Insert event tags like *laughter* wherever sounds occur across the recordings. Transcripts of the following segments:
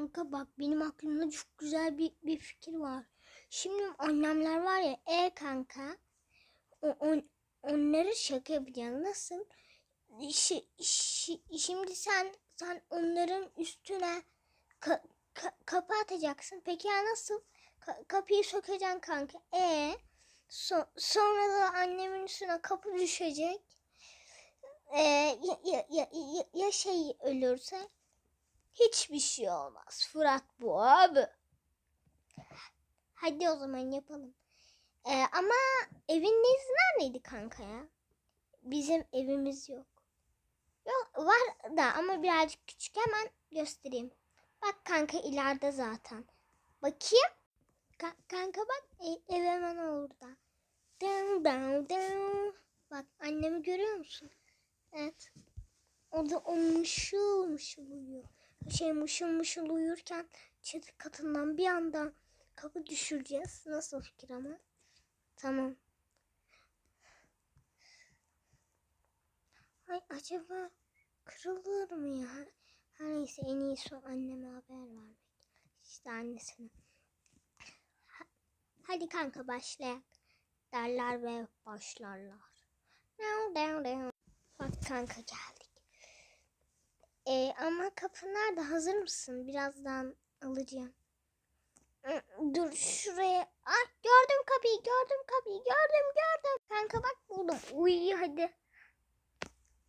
Kanka bak benim aklımda çok güzel bir, bir fikir var. Şimdi annemler var ya e kanka. O, on, onları şaka yapacağız. Nasıl? Şi- şi- şimdi sen sen onların üstüne ka- ka- kapı atacaksın. Peki ya nasıl? Ka- kapıyı sökeceksin kanka. E so- sonra da annemin üstüne kapı düşecek. E, ya, ya, ya, ya şey ölürse hiçbir şey olmaz. Fırat bu abi. Hadi o zaman yapalım. Ee, ama eviniz neredeydi kanka ya? Bizim evimiz yok. Yok var da ama birazcık küçük hemen göstereyim. Bak kanka ileride zaten. Bakayım. Ka- kanka bak e- ev hemen orada. Dın dın dın. Bak annemi görüyor musun? Evet. O da o mışıl mışıl uyuyor. Şey mışıl mışıl uyurken çatı katından bir anda kapı düşüreceğiz. Nasıl fikir ama? Tamam. Ay acaba kırılır mı ya? Her neyse en iyisi anneme haber vermek. İşte annesine. Ha- Hadi kanka başlayalım. Derler ve başlarlar. Bak kanka geldik. Ee, ama kapı nerede? Hazır mısın? Birazdan alacağım. Hı, Dur şuraya. Ah gördüm kapıyı gördüm kapıyı gördüm gördüm. Kanka bak buldum. Uy hadi.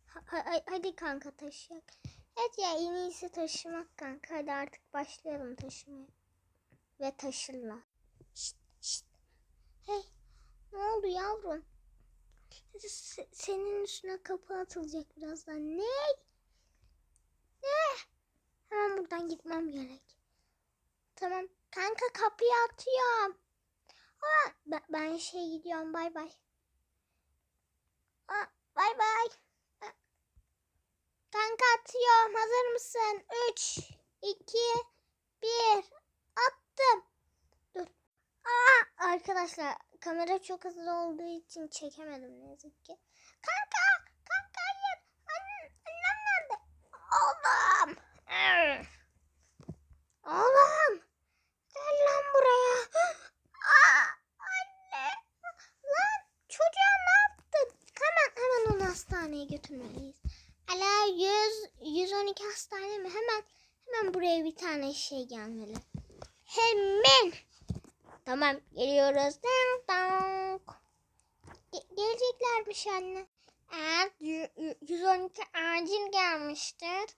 Ha- ha- hadi kanka taşıyak. Evet ya en iyisi taşımak kanka. Hadi artık başlayalım taşımaya. Ve taşırlar. Şşt, şşt. Hey ne oldu yavrum? Se- senin üstüne kapı atılacak birazdan. Ne? Ne? Hemen buradan gitmem gerek. Tamam. Kanka kapıyı atıyorum. Aa, ben, ben şey gidiyorum. Bay bay. Bay bay. Kanka atıyorum. Hazır mısın? 3, 2, 1. Attım. Dur. Aa, arkadaşlar kamera çok hızlı olduğu için çekemedim ne yazık ki. Kanka hayır. Annem, annem nerede? Oğlum. Arr. Oğlum. Gel lan buraya. Aa, anne. Lan çocuğa ne yaptın? Hemen hemen onu hastaneye götürmeliyiz. Ala 100 112 hastane mi? Hemen hemen buraya bir tane şey gelmeli. Hemen. Tamam geliyoruz. Ding dong. Ge- geleceklermiş anne. Eğer y- y- 112 acil gelmiştir.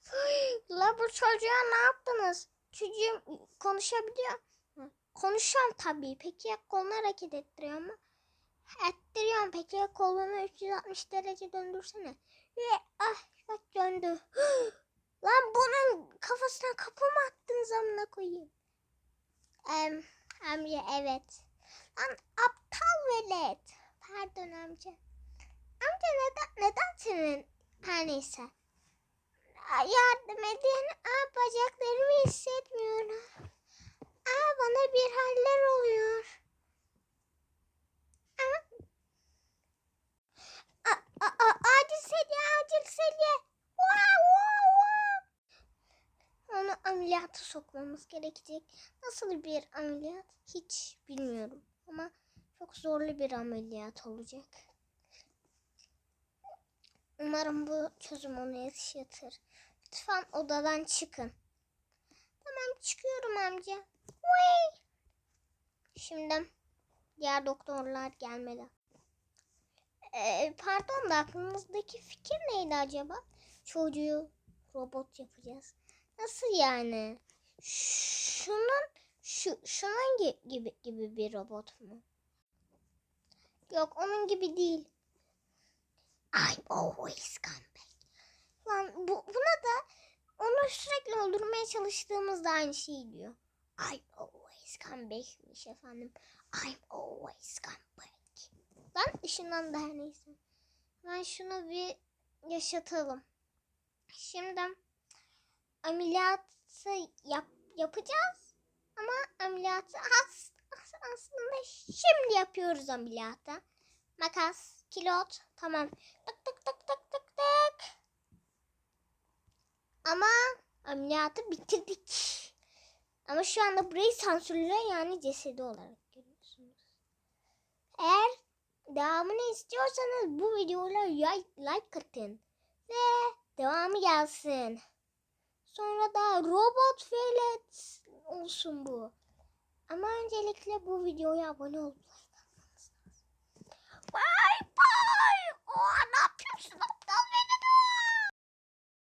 *gasps* La bu çocuğa ne yaptınız? Çocuğum konuşabiliyor. Konuşuyorum tabii. Peki ya kolunu hareket ettiriyor mu? Ettiriyorum. Peki kolunu 360 derece döndürsene. Ve ah bak döndü. *gasps* Lan bunun kafasına kapı mı attınız amına koyayım? Em, amca evet. Lan aptal velet. Pardon amca. Amca neden, neden senin? Her neyse. Yardım edin. Aa, bacaklarımı hissetmiyorum. Aa, bana bir haller oluyor. Aa. Aa, aa, aa, acil sedye, acil sedye. Wow, wow, wow. Onu ameliyata sokmamız gerekecek. Nasıl bir ameliyat hiç bilmiyorum. Ama çok zorlu bir ameliyat olacak. Umarım bu çözüm ona yetişir. Lütfen odadan çıkın. Tamam çıkıyorum amca. Vay. Şimdi diğer doktorlar gelmeli. Ee, pardon da aklınızdaki fikir neydi acaba? Çocuğu robot yapacağız. Nasıl yani? Şunun şu şunun gi- gibi gibi bir robot mu? Yok onun gibi değil. I'm always come back. Lan bu, buna da onu sürekli öldürmeye çalıştığımızda aynı şey diyor. I'm always come back'miş efendim. I'm always come back. Lan ışından da her neyse. Ben şunu bir yaşatalım. Şimdi ameliyatı yap, yapacağız. Ama ameliyatı as, as- aslında şimdi yapıyoruz ameliyatı. Makas, kilot, tamam. Tık tık tık tık tık tık. Ama ameliyatı bitirdik. Ama şu anda burayı sansürle yani cesedi olarak görüyorsunuz. Eğer devamını istiyorsanız bu videoya like atın. Ve devamı gelsin. Sonra da robot velet olsun bu. Ama öncelikle bu videoya abone olup